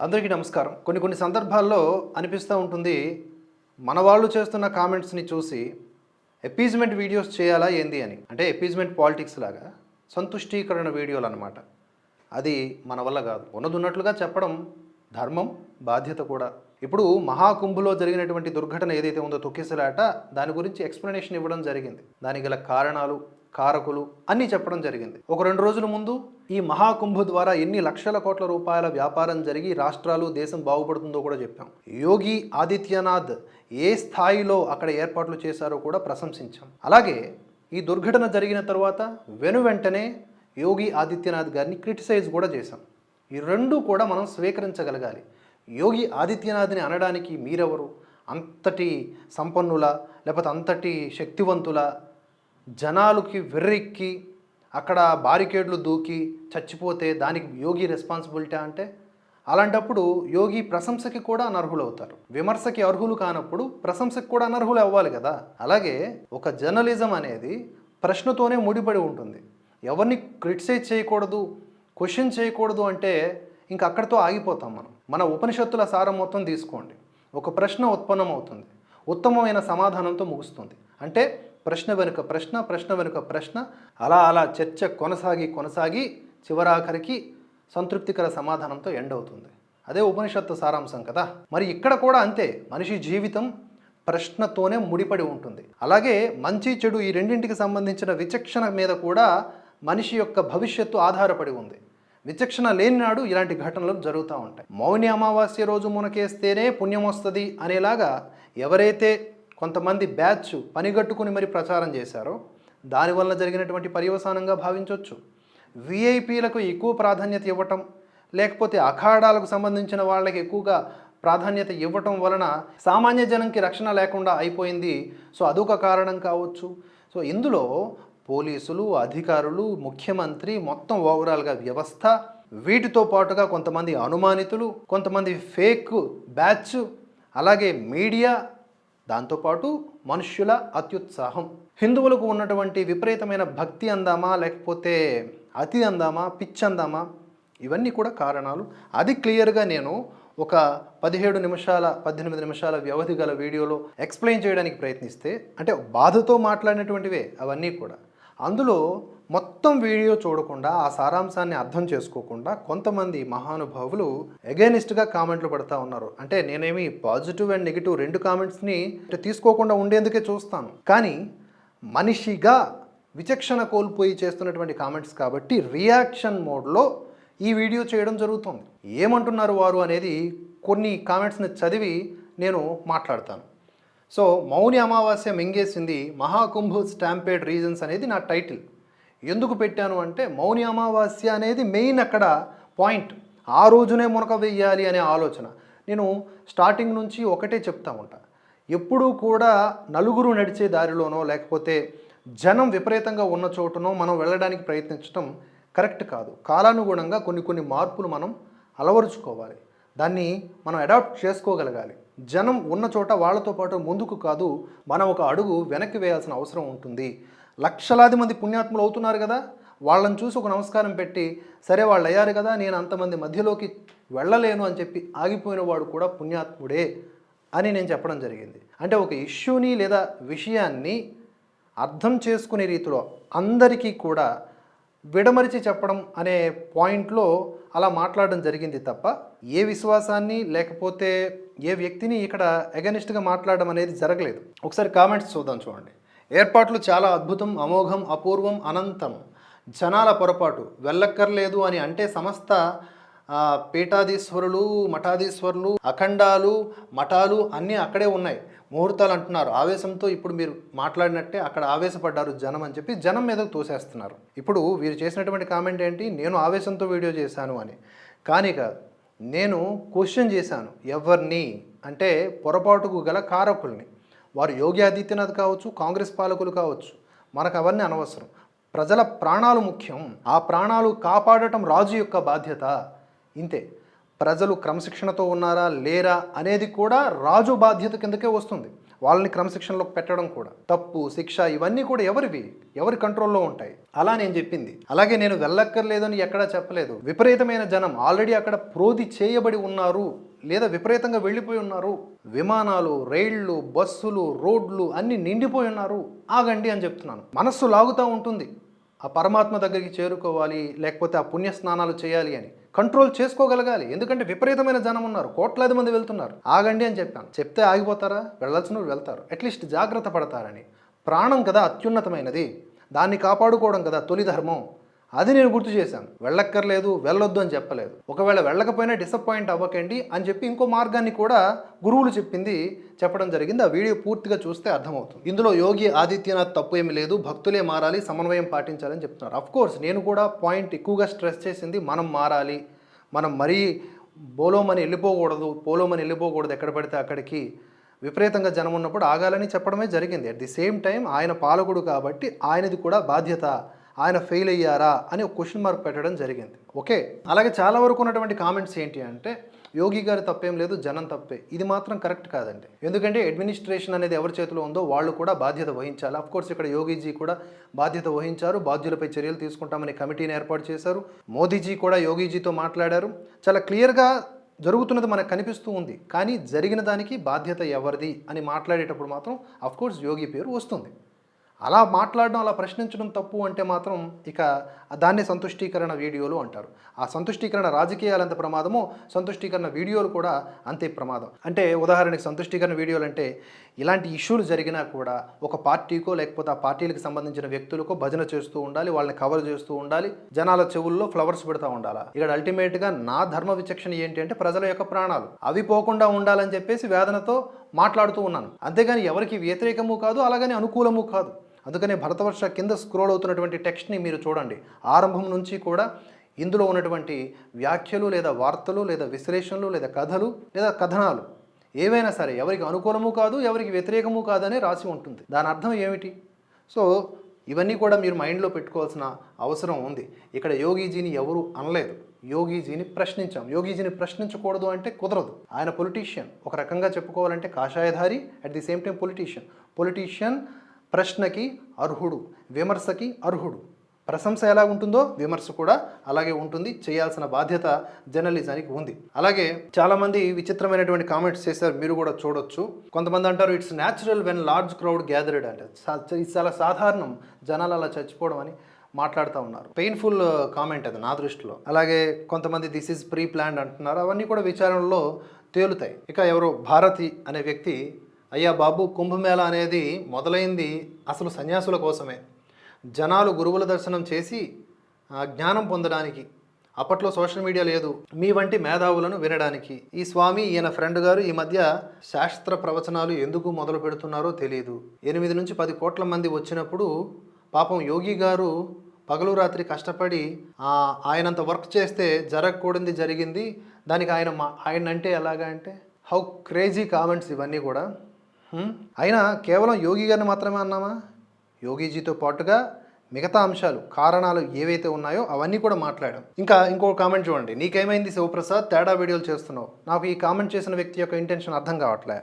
అందరికీ నమస్కారం. కొన్ని కొన్ని సందర్భాల్లో అనిపిస్తూ ఉంటుంది మన వాళ్ళు చేస్తున్న కామెంట్స్ని చూసి ఎపీజ్మెంట్ వీడియోస్ చేయాలా ఏంది అని. అంటే ఎపీజ్మెంట్ పాలిటిక్స్ లాగా సంతుష్టీకరణ వీడియోలు అనమాట అది మన వల్ల కాదు. ఉన్నదున్నట్లుగా చెప్పడం ధర్మం బాధ్యత కూడా. ఇప్పుడు మహాకుంభులో జరిగినటువంటి దుర్ఘటన ఏదైతే ఉందో తొక్కిసలాట దాని గురించి ఎక్స్ప్లెనేషన్ ఇవ్వడం జరిగింది. దానికి గల కారణాలు కారకులు అన్నీ చెప్పడం జరిగింది. ఒక రెండు రోజుల ముందు ఈ మహాకుంభ ద్వారా ఎన్ని లక్షల కోట్ల రూపాయల వ్యాపారం జరిగి రాష్ట్రాలు దేశం బాగుపడుతుందో కూడా చెప్పాం. యోగి ఆదిత్యనాథ్ ఏ స్థాయిలో అక్కడ ఏర్పాట్లు చేశారో కూడా ప్రశంసించాం. అలాగే ఈ దుర్ఘటన జరిగిన తర్వాత వెను వెంటనే యోగి ఆదిత్యనాథ్ గారిని క్రిటిసైజ్ కూడా చేశాం. ఈ రెండు కూడా మనం స్వీకరించగలగాలి. యోగి ఆదిత్యనాథ్ని అనడానికి మీరెవరు? అంతటి సంపన్నుల లేకపోతే అంతటి శక్తివంతుల జనాలకి వెర్రెక్కి అక్కడ బారికేడ్లు దూకి చచ్చిపోతే దానికి యోగి రెస్పాన్సిబిలిటీ అంటే? అలాంటప్పుడు యోగి ప్రశంసకి కూడా అనర్హులవుతారు. విమర్శకి అర్హులు కానప్పుడు ప్రశంసకి కూడా అనర్హులు అవ్వాలి కదా? అలాగే ఒక జర్నలిజం అనేది ప్రశ్నతోనే ముడిపడి ఉంటుంది. ఎవరిని క్రిటిసైజ్ చేయకూడదు క్వశ్చన్ చేయకూడదు అంటే ఇంక అక్కడితో ఆగిపోతాం మనం. మన ఉపనిషత్తుల సారం మొత్తం తీసుకోండి. ఒక ప్రశ్న ఉత్పన్నం అవుతుంది ఉత్తమమైన సమాధానంతో ముగుస్తుంది. అంటే ప్రశ్న వెనుక ప్రశ్న ప్రశ్న వెనుక ప్రశ్న అలా అలా చర్చ కొనసాగి కొనసాగి చివరాఖరికి సంతృప్తికర సమాధానంతో ఎండ్ అవుతుంది. అదే ఉపనిషత్తు సారాంశం కదా. మరి ఇక్కడ కూడా అంతే. మనిషి జీవితం ప్రశ్నతోనే ముడిపడి ఉంటుంది. అలాగే మంచి చెడు ఈ రెండింటికి సంబంధించిన విచక్షణ మీద కూడా మనిషి యొక్క భవిష్యత్తు ఆధారపడి ఉంది. విచక్షణ లేని నాడు ఇలాంటి ఘటనలు జరుగుతూ ఉంటాయి. మౌని అమావాస్య రోజు మునకేస్తేనే పుణ్యం వస్తుంది అనేలాగా ఎవరైతే కొంతమంది బ్యాచ్ పనిగట్టుకుని మరి ప్రచారం చేశారో దానివల్ల జరిగినటువంటి పర్యవసానంగా భావించవచ్చు విఐపీలకు ఎక్కువ ప్రాధాన్యత ఇవ్వటం లేకపోతే అఖాడాలకు సంబంధించిన వాళ్ళకి ఎక్కువగా ప్రాధాన్యత ఇవ్వటం వలన సామాన్య జనంకి రక్షణ లేకుండా అయిపోయింది. సో అదొక కారణం కావచ్చు. సో ఇందులో పోలీసులు అధికారులు ముఖ్యమంత్రి మొత్తం ఓవరాల్గా వ్యవస్థ వీటితో పాటుగా కొంతమంది అనుమానితులు కొంతమంది ఫేక్ బ్యాచ్ అలాగే మీడియా దాంతోపాటు మనుష్యుల అత్యుత్సాహం. హిందువులకు ఉన్నటువంటి విపరీతమైన భక్తి అందామా లేకపోతే అతి అందామా పిచ్ అందామా? ఇవన్నీ కూడా కారణాలు. అది క్లియర్గా నేను ఒక పదిహేడు నిమిషాల పద్దెనిమిది నిమిషాల వ్యవధి గల వీడియోలో ఎక్స్ప్లెయిన్ చేయడానికి ప్రయత్నిస్తే అంటే బాధతో మాట్లాడినటువంటివే అవన్నీ కూడా. అందులో మొత్తం వీడియో చూడకుండా ఆ సారాంశాన్ని అర్థం చేసుకోకుండా కొంతమంది మహానుభావులు ఎగైనిస్ట్గా కామెంట్లు పడతా ఉన్నారు. అంటే నేనేమి పాజిటివ్ అండ్ నెగిటివ్ రెండు కామెంట్స్ని తీసుకోకుండా ఉండేందుకే చూస్తాను. కానీ మనిషిగా విచక్షణ కోల్పోయి చేస్తున్నటువంటి కామెంట్స్ కాబట్టి రియాక్షన్ మోడ్లో ఈ వీడియో చేయడం జరుగుతుంది. ఏమంటున్నారు వారు అనేది కొన్ని కామెంట్స్ని చదివి నేను మాట్లాడతాను. సో మౌని అమావాస్య మింగేసింది మహాకుంభ స్టాంపేడ్ రీజన్స్ అనేది నా టైటిల్ ఎందుకు పెట్టాను అంటే మౌని అమావాస్య అనేది మెయిన్ అక్కడ పాయింట్. ఆ రోజునే మునక వెయ్యాలి అనే ఆలోచన. నేను స్టార్టింగ్ నుంచి ఒకటే చెప్తా ఉంటా ఎప్పుడూ కూడా నలుగురు నడిచే దారిలోనో లేకపోతే జనం విపరీతంగా ఉన్న చోటునో మనం వెళ్ళడానికి ప్రయత్నించడం కరెక్ట్ కాదు. కాలానుగుణంగా కొన్ని కొన్ని మార్పులు మనం అలవరుచుకోవాలి. దాన్ని మనం అడాప్ట్ చేసుకోగలగాలి. జనం ఉన్న చోట వాళ్ళతో పాటు ముందుకు కాదు మనం ఒక అడుగు వెనక్కి వేయాల్సిన అవసరం ఉంటుంది. లక్షలాది మంది పుణ్యాత్ములు అవుతున్నారు కదా? వాళ్ళని చూసి ఒక నమస్కారం పెట్టి సరే వాళ్ళు అయ్యారు కదా నేను అంతమంది మధ్యలోకి వెళ్ళలేను అని చెప్పి ఆగిపోయిన వాడు కూడా పుణ్యాత్ముడే అని నేను చెప్పడం జరిగింది. అంటే ఒక ఇష్యూని లేదా విషయాన్ని అర్థం చేసుకునే రీతిలో అందరికీ కూడా విడమరిచి చెప్పడం అనే పాయింట్లో అలా మాట్లాడడం జరిగింది తప్ప ఏ విశ్వాసాన్ని లేకపోతే ఏ వ్యక్తిని ఇక్కడ అగెనిస్ట్గా మాట్లాడడం అనేది జరగలేదు. ఒకసారి కామెంట్స్ చూద్దాం చూడండి. ఏర్పాట్లు చాలా అద్భుతం అమోఘం అపూర్వం అనంతం. జనాల పొరపాటు. వెళ్ళక్కర్లేదు అని అంటే సమస్త పీఠాధీశ్వరులు మఠాధీశ్వరులు అఖండాలు మఠాలు అన్నీ అక్కడే ఉన్నాయి. ముహూర్తాలు అంటున్నారు. ఆవేశంతో ఇప్పుడు మీరు మాట్లాడినట్టే అక్కడ ఆవేశపడ్డారు జనం అని చెప్పి జనం మీదకు తోసేస్తున్నారు. ఇప్పుడు వీరు చేసినటువంటి కామెంట్ ఏంటి? నేను ఆవేశంతో వీడియో చేశాను అని. కానీ కాదు నేను క్వశ్చన్ చేశాను. ఎవరిని? అంటే పొరపాటుకు గల కారకుల్ని. వారు యోగి ఆదిత్యనాథ్ కావచ్చు కాంగ్రెస్ పాలకులు కావచ్చు మనకు అవన్నీ అనవసరం. ప్రజల ప్రాణాలు ముఖ్యం. ఆ ప్రాణాలు కాపాడటం రాజు యొక్క బాధ్యత. ఇంతే. ప్రజలు క్రమశిక్షణతో ఉన్నారా లేరా అనేది కూడా రాజు బాధ్యత కిందకే వస్తుంది. వాళ్ళని క్రమశిక్షణలో పెట్టడం కూడా. తప్పు శిక్ష ఇవన్నీ కూడా ఎవరివి? ఎవరి కంట్రోల్లో ఉంటాయి? అలా నేను చెప్పింది. అలాగే నేను వెళ్ళక్కర్లేదని ఎక్కడా చెప్పలేదు. విపరీతమైన జనం ఆల్రెడీ అక్కడ ప్రోధి చేయబడి ఉన్నారు లేదా విపరీతంగా వెళ్ళిపోయి ఉన్నారు. విమానాలు రైళ్ళు బస్సులు రోడ్లు అన్నీ నిండిపోయి ఉన్నారు. ఆగండి అని చెప్తున్నాను. మనస్సు లాగుతూ ఉంటుంది. ఆ పరమాత్మ దగ్గరికి చేరుకోవాలి లేకపోతే ఆ పుణ్య స్నానాలు చేయాలి అని. కంట్రోల్ చేసుకోగలగాలి. ఎందుకంటే విపరీతమైన జనం ఉన్నారు. కోట్లాది మంది వెళ్తున్నారు. ఆగండి అని చెప్పాను. చెప్తే ఆగిపోతారా? వెళ్ళాల్సిన వెళ్తారు. అట్లీస్ట్ జాగ్రత్త పడతారని. ప్రాణం కదా అత్యున్నతమైనది. దాన్ని కాపాడుకోవడం కదా తొలి ధర్మం. అది నేను గుర్తు చేశాను. వెళ్ళక్కర్లేదు వెళ్ళొద్దు అని చెప్పలేదు. ఒకవేళ వెళ్ళకపోయినా డిసప్పాయింట్ అవ్వకండి అని చెప్పి ఇంకో మార్గాన్ని కూడా గురువులు చెప్పింది చెప్పడం జరిగింది. ఆ వీడియో పూర్తిగా చూస్తే అర్థమవుతుంది. ఇందులో యోగి ఆదిత్యనాథ్ తప్పు ఏమి లేదు. భక్తులే మారాలి సమన్వయం పాటించాలని చెప్తున్నారు. అఫ్ కోర్స్ నేను కూడా పాయింట్ ఎక్కువగా స్ట్రెస్ చేసింది మనం మారాలి మనం మరీ బోలోమని వెళ్ళిపోకూడదు పోలోమని వెళ్ళిపోకూడదు ఎక్కడ పడితే అక్కడికి విపరీతంగా జనం ఉన్నప్పుడు ఆగాలని చెప్పడమే జరిగింది. అట్ ది సేమ్ టైం ఆయన పాలకుడు కాబట్టి ఆయనది కూడా బాధ్యత. ఆయన ఫెయిల్ అయ్యారా అని ఒక క్వశ్చన్ మార్క్ పెట్టడం జరిగింది. ఓకే అలాగే చాలా వరకు ఉన్నటువంటి కామెంట్స్ ఏంటి అంటే యోగి గారి తప్పేం లేదు జనం తప్పే. ఇది మాత్రం కరెక్ట్ కాదండి. ఎందుకంటే అడ్మినిస్ట్రేషన్ అనేది ఎవరి చేతిలో ఉందో వాళ్ళు కూడా బాధ్యత వహించాలి. అఫ్ కోర్స్ ఇక్కడ యోగిజీ కూడా బాధ్యత వహించారు. బాధ్యులపై చర్యలు తీసుకుంటామని కమిటీని ఏర్పాటు చేశారు. మోదీజీ కూడా యోగిజీతో మాట్లాడారు. చాలా క్లియర్గా జరుగుతున్నది మనకు కనిపిస్తూ ఉంది. కానీ జరిగిన దానికి బాధ్యత ఎవరిది అని మాట్లాడేటప్పుడు మాత్రం అఫ్కోర్స్ యోగి పేరు వస్తుంది. అలా మాట్లాడడం అలా ప్రశ్నించడం తప్పు అంటే మాత్రం ఇక దాన్ని సంతుష్టీకరణ వీడియోలు అంటారు. ఆ సంతుష్టీకరణ రాజకీయాలు ఎంత ప్రమాదమో సంతుష్టీకరణ వీడియోలు కూడా అంతే ప్రమాదం. అంటే ఉదాహరణకి సంతుష్టీకరణ వీడియోలు అంటే ఇలాంటి ఇష్యూలు జరిగినా కూడా ఒక పార్టీకో లేకపోతే ఆ పార్టీలకు సంబంధించిన వ్యక్తులకో భజన చేస్తూ ఉండాలి వాళ్ళని కవర్ చేస్తూ ఉండాలి జనాల చెవుల్లో ఫ్లవర్స్ పెడతా ఉండాలి? ఇక్కడ అల్టిమేట్గా నా ధర్మ విచక్షణ ఏంటి అంటే ప్రజల యొక్క ప్రాణాలు. అవి పోకుండా ఉండాలని చెప్పేసి వేదనతో మాట్లాడుతూ ఉన్నాను. అంతేగాని ఎవరికి వ్యతిరేకము కాదు అలాగని అనుకూలము కాదు. అందుకనే భరతవర్ష కింద స్క్రోల్ అవుతున్నటువంటి టెక్స్ట్ని మీరు చూడండి. ఆరంభం నుంచి కూడా ఇందులో ఉన్నటువంటి వ్యాఖ్యలు లేదా వార్తలు లేదా విశ్లేషణలు లేదా కథలు లేదా కథనాలు ఏవైనా సరే ఎవరికి అనుకూలము కాదు ఎవరికి వ్యతిరేకము కాదనే రాసి ఉంటుంది. దాని అర్థం ఏమిటి? సో ఇవన్నీ కూడా మీరు మైండ్లో పెట్టుకోవాల్సిన అవసరం ఉంది. ఇక్కడ యోగీజీని ఎవరు అనలేదు. యోగీజీని ప్రశ్నించాం. యోగీజీని ప్రశ్నించకూడదు అంటే కుదరదు. ఆయన పొలిటీషియన్ ఒక రకంగా చెప్పుకోవాలంటే కాషాయధారి at the same time politician politician ప్రశ్నకి అర్హుడు విమర్శకి అర్హుడు. ప్రశంస ఎలా ఉంటుందో విమర్శ కూడా అలాగే ఉంటుంది. చేయాల్సిన బాధ్యత జర్నలిజానికి ఉంది. అలాగే చాలామంది విచిత్రమైనటువంటి కామెంట్స్ చేశారు. మీరు కూడా చూడొచ్చు. కొంతమంది అంటారు it's natural when large crowd gathered అంటే. ఇది చాలా సాధారణం. జనాలు అలా చచ్చిపోవడం అని. మాట్లాడుతూ ఉన్నారు. పెయిన్ఫుల్ కామెంట్ అది నా దృష్టిలో. అలాగే కొంతమంది దిస్ ఈజ్ ప్రీ ప్లాన్డ్ అంటున్నారు. అవన్నీ కూడా విచారణలో తేలుతాయి. ఇక ఎవరో? భారతి అనే వ్యక్తి అయ్యా బాబు కుంభమేళ అనేది మొదలైంది అసలు సన్యాసుల కోసమే. జనాలు గురువుల దర్శనం చేసి జ్ఞానం పొందడానికి. అప్పట్లో సోషల్ మీడియా లేదు. మీ వంటి మేధావులను వినడానికి. ఈ స్వామి ఈయన ఫ్రెండ్ గారు ఈ మధ్య శాస్త్ర ప్రవచనాలు ఎందుకు మొదలు పెడుతున్నారో తెలియదు ఎనిమిది నుంచి పది కోట్ల మంది వచ్చినప్పుడు పాపం యోగి గారు పగలు రాత్రి కష్టపడి ఆయనంత వర్క్ చేస్తే జరగకూడదు జరిగింది. దానికి ఆయన మా ఆయన అంటే ఎలాగా అంటే హౌ క్రేజీ కామెంట్స్ ఇవన్నీ కూడా. అయినా కేవలం యోగి గారిని మాత్రమే అన్నామా? యోగీజీతో పాటుగా మిగతా అంశాలు కారణాలు ఏవైతే ఉన్నాయో అవన్నీ కూడా మాట్లాడాం. ఇంకా ఇంకో కామెంట్ చూడండి. నీకేమైంది శివప్రసాద్? తేడా వీడియోలు చేస్తున్నావు. నాకు ఈ కామెంట్ చేసిన వ్యక్తి యొక్క ఇంటెన్షన్ అర్థం కావట్లే.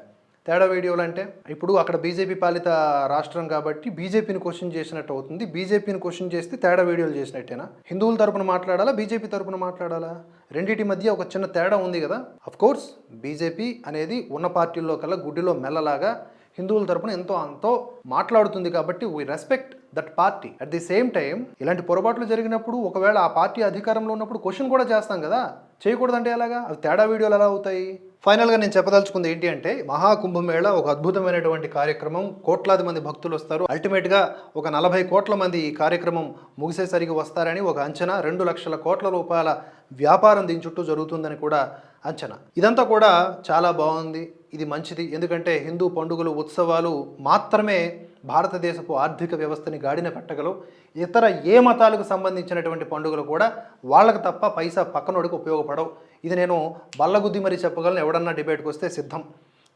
తేడా వీడియోలు అంటే ఇప్పుడు అక్కడ బీజేపీ పాలిత రాష్ట్రం కాబట్టి బీజేపీని క్వశ్చన్ చేసినట్టు అవుతుంది. బీజేపీని క్వశ్చన్ చేస్తే తేడా వీడియోలు చేసినట్టేనా? హిందువుల తరపున మాట్లాడాలా? బీజేపీ తరపున మాట్లాడాలా? రెండింటి మధ్య ఒక చిన్న తేడా ఉంది కదా? అఫ్ కోర్స్ బీజేపీ అనేది ఉన్న పార్టీల్లో కల్లా గుడ్డిలో మెల్లలాగా హిందువుల తరపున ఎంతో అంతో మాట్లాడుతుంది కాబట్టి we respect that party. At the same time ఇలాంటి పొరపాట్లు జరిగినప్పుడు ఒకవేళ ఆ పార్టీ అధికారంలో ఉన్నప్పుడు క్వశ్చన్ కూడా చేస్తాం కదా. చేయకూడదంటే ఎలాగా? అవి తేడా వీడియోలు ఎలా అవుతాయి? ఫైనల్గా నేను చెప్పదలుచుకుంది ఏంటి అంటే మహాకుంభమేళ ఒక అద్భుతమైనటువంటి కార్యక్రమం. కోట్లాది మంది భక్తులు వస్తారు. అల్టిమేట్గా ఒక నలభై కోట్ల మంది ఈ కార్యక్రమం ముగిసేసరికి వస్తారని ఒక అంచనా. రెండు లక్షల కోట్ల రూపాయల వ్యాపారం దీని చుట్టూ జరుగుతుందని కూడా అంచనా. ఇదంతా కూడా చాలా బాగుంది. ఇది మంచిది. ఎందుకంటే హిందూ పండుగలు ఉత్సవాలు మాత్రమే భారతదేశపు ఆర్థిక వ్యవస్థని గాడిన పెట్టగలవు ఇతర ఏ మతాలకు సంబంధించినటువంటి పండుగలు కూడా వాళ్ళకు తప్ప పైసా పక్కనోడికి ఉపయోగపడవు. ఇది నేను బల్లగుద్ది మరి చెప్పగలను. ఎవడన్నా డిబేట్కి వస్తే సిద్ధం.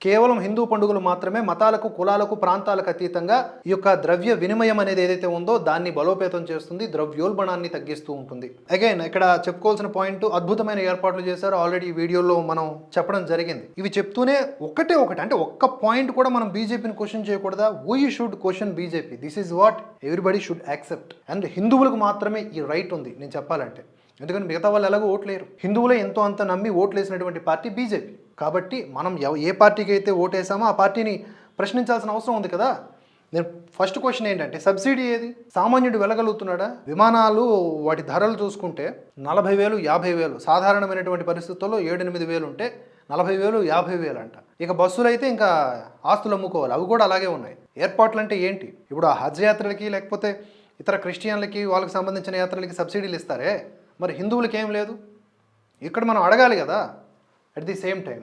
కేవలం హిందూ పండుగలు మాత్రమే మతాలకు కులాలకు ప్రాంతాలకు అతీతంగా ఈ యొక్క ద్రవ్య వినిమయం అనేది ఏదైతే ఉందో దాన్ని బలోపేతం చేస్తుంది ద్రవ్యోల్బణాన్ని తగ్గిస్తూ ఉంటుంది. అగైన్ ఇక్కడ చెప్పుకోవాల్సిన పాయింట్ అద్భుతమైన ఏర్పాట్లు చేశారు. ఆల్రెడీ ఈ వీడియోలో మనం చెప్పడం జరిగింది. ఇవి చెప్తూనే ఒకటే ఒకటి అంటే ఒక్క పాయింట్ కూడా మనం బీజేపీని క్వశ్చన్ చేయకూడదా? We should question BJP this is what everybody should accept and హిందువులకు మాత్రమే ఈ రైట్ ఉంది నేను చెప్పాలంటే. ఎందుకంటే మిగతా వాళ్ళు ఎలాగో ఓట్లేరు హిందువులే ఎంతో అంత నమ్మి ఓట్లేసినటువంటి పార్టీ బీజేపీ. కాబట్టి మనం ఏ పార్టీకి అయితే ఓటేసామో ఆ పార్టీని ప్రశ్నించాల్సిన అవసరం ఉంది కదా? నేను ఫస్ట్ క్వశ్చన్ ఏంటంటే సబ్సిడీ ఏది? సామాన్యుడు వెళ్ళగలుగుతున్నాడా? విమానాలు వాటి ధరలు చూసుకుంటే నలభై వేలు యాభై వేలు. సాధారణమైనటువంటి పరిస్థితుల్లో ఏడెనిమిది వేలు ఉంటే నలభై వేలు యాభై వేలు అంట. ఇక బస్సులు అయితే ఇంకా ఆస్తులు అమ్ముకోవాలి. అవి కూడా అలాగే ఉన్నాయి. ఏర్పాట్లు అంటే ఏంటి? ఇప్పుడు ఆ హజ్ యాత్రలకి లేకపోతే ఇతర క్రిస్టియన్లకి వాళ్ళకి సంబంధించిన యాత్రలకి సబ్సిడీలు ఇస్తారే? మరి హిందువులకి ఏం లేదు? ఇక్కడ మనం అడగాలి కదా అట్ ది సేమ్ టైం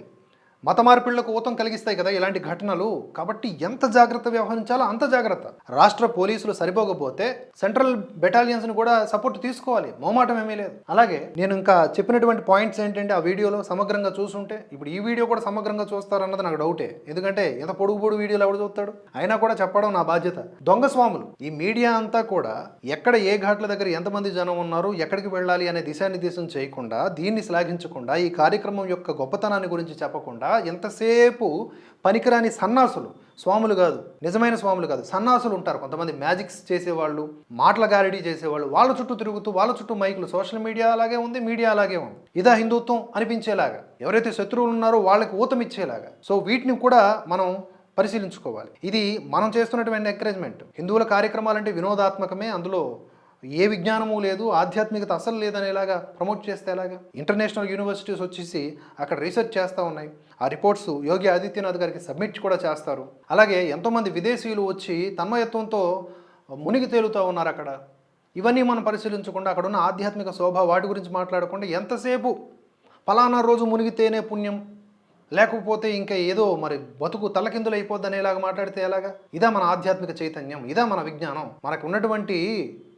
మత మార్పిళ్ళకు ఊతం కలిగిస్తాయి కదా ఇలాంటి ఘటనలు. కాబట్టి ఎంత జాగ్రత్త వ్యవహరించాలో అంత జాగ్రత్త. రాష్ట్ర పోలీసులు సరిపోకపోతే సెంట్రల్ బెటాలియన్స్ని కూడా సపోర్ట్ తీసుకోవాలి. మోమాటం ఏమీ లేదు. అలాగే నేను ఇంకా చెప్పినటువంటి పాయింట్స్ ఏంటంటే ఆ వీడియోలో సమగ్రంగా చూసుంటే ఇప్పుడు ఈ వీడియో కూడా సమగ్రంగా చూస్తారన్నది నాకు డౌటే. ఎందుకంటే ఎంత పొడుగు పొడుగు వీడియోలు ఎవడు చూస్తాడు? అయినా కూడా చెప్పడం నా బాధ్యత. దొంగ స్వాములు ఈ మీడియా అంతా కూడా ఎక్కడ ఏ ఘాట్ల దగ్గర ఎంతమంది జనం ఉన్నారు ఎక్కడికి వెళ్ళాలి అనే దిశానిర్దేశం చేయకుండా దీన్ని శ్లాఘించకుండా ఈ కార్యక్రమం యొక్క గొప్పతనాన్ని గురించి చెప్పకుండా ఎంతసేపు పనికిరాని సన్నాసులు? స్వాములు కాదు. నిజమైన స్వాములు కాదు. సన్నాసులు ఉంటారు. కొంతమంది మ్యాజిక్స్ చేసేవాళ్ళు మాటల గారిడీ చేసేవాళ్ళు. వాళ్ళ చుట్టూ తిరుగుతూ వాళ్ళ చుట్టూ మైకులు. సోషల్ మీడియా అలాగే ఉంది మీడియా అలాగే ఉంది. ఇదా హిందుత్వం అనిపించేలాగా. ఎవరైతే శత్రువులు ఉన్నారో వాళ్ళకి ఊతం ఇచ్చేలాగా సో వీటిని కూడా మనం పరిశీలించుకోవాలి. ఇది మనం చేస్తున్నటువంటి ఎంకరేజ్మెంట్ హిందువుల కార్యక్రమాలంటే వినోదాత్మకమే. అందులో ఏ విజ్ఞానము లేదు ఆధ్యాత్మికత అసలు లేదనేలాగా ప్రమోట్ చేస్తే ఎలాగా? ఇంటర్నేషనల్ యూనివర్సిటీస్ వచ్చేసి అక్కడ రీసెర్చ్ చేస్తూ ఉన్నాయి. ఆ రిపోర్ట్స్ యోగి ఆదిత్యనాథ్ గారికి సబ్మిట్ కూడా చేస్తారు. అలాగే ఎంతోమంది విదేశీయులు వచ్చి తన్మయత్వంతో మునిగి తేలుతూ ఉన్నారు అక్కడ. ఇవన్నీ మనం పరిశీలించకుండా అక్కడ ఉన్న ఆధ్యాత్మిక శోభ వాటి గురించి మాట్లాడకుండా ఎంతసేపు ఫలానా రోజు మునిగితేనే పుణ్యం లేకపోతే ఇంకా ఏదో మరి బతుకు తలకిందులు అయిపోద్ది అనేలాగా మాట్లాడితే ఎలాగా? ఇదా మన ఆధ్యాత్మిక చైతన్యం ఇదా మన విజ్ఞానం. మనకు ఉన్నటువంటి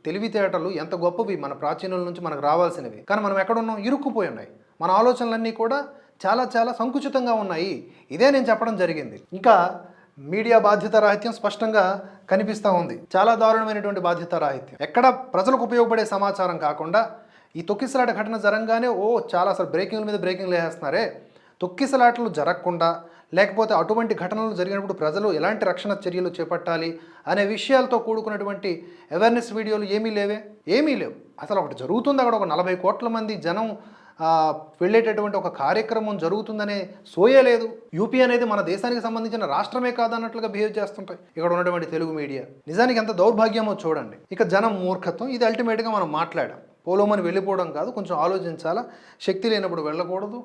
తెలివితేటలు ఎంత గొప్పవి మన ప్రాచీనుల నుంచి మనకు రావాల్సినవి. కానీ మనం ఎక్కడున్నాం? ఇరుక్కుపోయి ఉన్నాయి. మన ఆలోచనలన్నీ కూడా చాలా చాలా సంకుచితంగా ఉన్నాయి. ఇదే నేను చెప్పడం జరిగింది. ఇంకా మీడియా బాధ్యత రాహిత్యం స్పష్టంగా కనిపిస్తూ ఉంది. చాలా దారుణమైనటువంటి బాధ్యత రాహిత్యం. ఎక్కడ ప్రజలకు ఉపయోగపడే సమాచారం కాకుండా ఈ తొక్కిసలాట ఘటన జరంగానే ఓ చాలా అసలు బ్రేకింగ్ల మీద బ్రేకింగ్లు వేసేస్తున్నారే తొక్కిసలాటలు జరగకుండా లేకపోతే అటువంటి ఘటనలు జరిగినప్పుడు ప్రజలు ఎలాంటి రక్షణ చర్యలు చేపట్టాలి అనే విషయాలతో కూడుకున్నటువంటి అవేర్నెస్ వీడియోలు ఏమీ లేవే ఏమీ లేవు. అసలు ఒకటి జరుగుతుంది? అక్కడ ఒక నలభై కోట్ల మంది జనం వెళ్ళేటటువంటి ఒక కార్యక్రమం జరుగుతుందనే సోయే లేదు. యూపీ అనేది మన దేశానికి సంబంధించిన రాష్ట్రమే కాదన్నట్లుగా బిహేవ్ చేస్తుంటాయి ఇక్కడ ఉన్నటువంటి తెలుగు మీడియా నిజానికి ఎంత దౌర్భాగ్యమో చూడండి. ఇక జనం మూర్ఖత్వం. ఇది అల్టిమేట్గా మనం మాట్లాడాం. పోలోమని వెళ్ళిపోవడం కాదు కొంచెం ఆలోచించాలా? శక్తి లేనప్పుడు వెళ్ళకూడదు.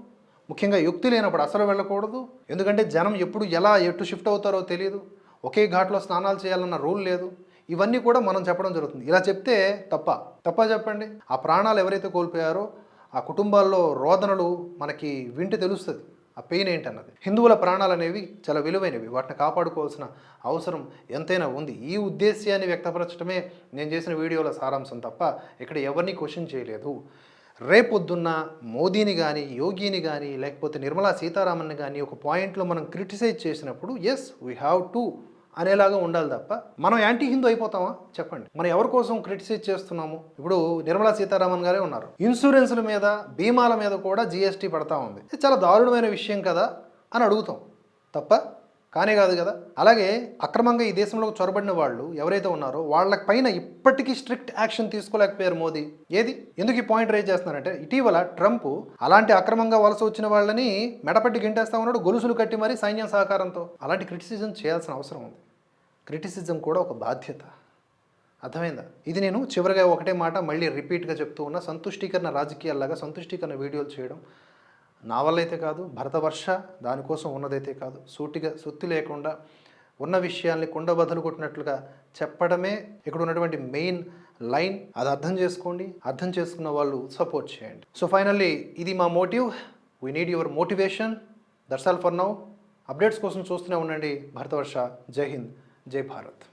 ముఖ్యంగా యుక్తి లేనప్పుడు అసలు వెళ్ళకూడదు. ఎందుకంటే జనం ఎప్పుడు ఎలా ఎటు షిఫ్ట్ అవుతారో తెలియదు. ఒకే ఘాట్లో స్నానాలు చేయాలన్న రూల్ లేదు. ఇవన్నీ కూడా మనం చెప్పడం జరుగుతుంది. ఇలా చెప్తే తప్ప తప్ప చెప్పండి. ఆ ప్రాణాలు ఎవరైతే కోల్పోయారో ఆ కుటుంబాల్లో రోదనలు మనకి వింటి తెలుస్తుంది. ఆ పెయిన్ ఏంటన్నది. హిందువుల ప్రాణాలు అనేవి చాలా విలువైనవి. వాటిని కాపాడుకోవాల్సిన అవసరం ఎంతైనా ఉంది. ఈ ఉద్దేశ్యాన్ని వ్యక్తపరచడమే నేను చేసిన వీడియోల సారాంశం తప్ప ఇక్కడ ఎవరిని క్వశ్చన్ చేయలేదు. రేపొద్దున్న మోదీని కానీ యోగిని కానీ లేకపోతే నిర్మలా సీతారామన్ని కానీ ఒక పాయింట్లో మనం క్రిటిసైజ్ చేసినప్పుడు ఎస్ వీ హ్యావ్ టు అనేలాగా ఉండాలి తప్ప మనం యాంటీ హిందూ అయిపోతామా? చెప్పండి. మనం ఎవరి కోసం క్రిటిసైజ్ చేస్తున్నాము? ఇప్పుడు నిర్మలా సీతారామన్ గారే ఉన్నారు. ఇన్సూరెన్స్ల మీద బీమాల మీద కూడా జిఎస్టీ పడతా ఉంది. ఇది చాలా దారుణమైన విషయం కదా అని అడుగుతాం. తప్ప కానే కాదు కదా. అలాగే అక్రమంగా ఈ దేశంలో చొరబడిన వాళ్ళు ఎవరైతే ఉన్నారో వాళ్ళ పైన ఇప్పటికీ స్ట్రిక్ట్ యాక్షన్ తీసుకోలేకపోయారు మోదీ. ఏది? ఎందుకు ఈ పాయింట్ రైజ్ చేస్తున్నారంటే ఇటీవల ట్రంప్ అలాంటి అక్రమంగా వలస వచ్చిన వాళ్ళని మెడపట్టి గింటేస్తా ఉన్నాడు గొలుసులు కట్టి మరీ సైన్యం సహకారంతో. అలాంటి క్రిటిసిజం చేయాల్సిన అవసరం ఉంది. క్రిటిసిజం కూడా ఒక బాధ్యత. అర్థమైందా? ఇది నేను చివరిగా ఒకటే మాట మళ్ళీ రిపీట్గా చెప్తూ ఉన్న. సంతుష్టీకరణ రాజకీయాల్లాగా సంతుష్టీకరణ వీడియోలు చేయడం నా వల్ల అయితే కాదు భరతవర్ష దానికోసం ఉన్నదైతే కాదు. సూటిగా సుత్తి లేకుండా ఉన్న విషయాల్ని కుండ బదులు కొట్టినట్లుగా చెప్పడమే ఇక్కడ ఉన్నటువంటి మెయిన్ లైన్. అది అర్థం చేసుకోండి అర్థం చేసుకున్న వాళ్ళు సపోర్ట్ చేయండి. సో ఫైనల్లీ ఇది మా motive. We need your motivation దర్శాల్ for now updates కోసం చూస్తూనే ఉండండి. భరతవర్ష జై హింద్. జై భారత్.